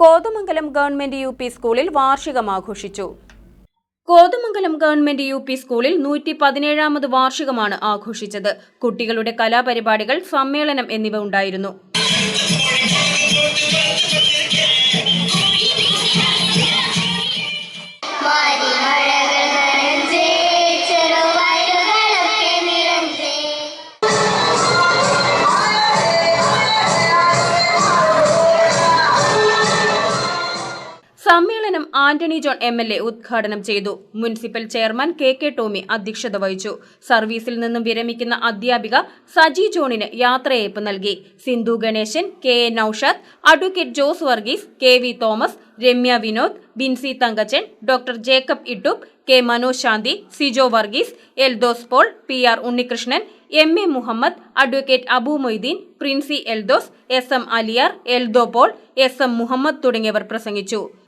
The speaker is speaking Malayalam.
കോതമംഗലം ഗവൺമെന്റ് യു പി സ്കൂളിൽ വാർഷികം ആഘോഷിച്ചു. കോതമംഗലം ഗവൺമെന്റ് യു പി സ്കൂളിൽ നൂറ്റി പതിനേഴാമത് വാർഷികമാണ് ആഘോഷിച്ചത്. കുട്ടികളുടെ കലാപരിപാടികൾ സമ്മേളനം എന്നിവ ഉണ്ടായിരുന്നു. സമ്മേളനം Antony John M L A ഉദ്ഘാടനം ചെയ്തു. Municipal chairman K K Tomy അധ്യക്ഷത വഹിച്ചു. സർവീസിൽ നിന്നും വിരമിക്കുന്ന അധ്യാപിക സജി ജോണിന് യാത്രയയപ്പ് നൽകി. Sindhu Ganesan K A Naushad advocate Jose Varghese K V Thomas Ramya Vinod Binsy Thankachan doctor Jacob Ittoop K Manoj Shanthi Sijo Varghese Eldhose Paul P R Unnikrishnan M A Muhammad advocate Abu Moideen Princy Eldhose S M Aliyar Eldho Paul S M Muhammad തുടങ്ങിയവർ പ്രസംഗിച്ചു.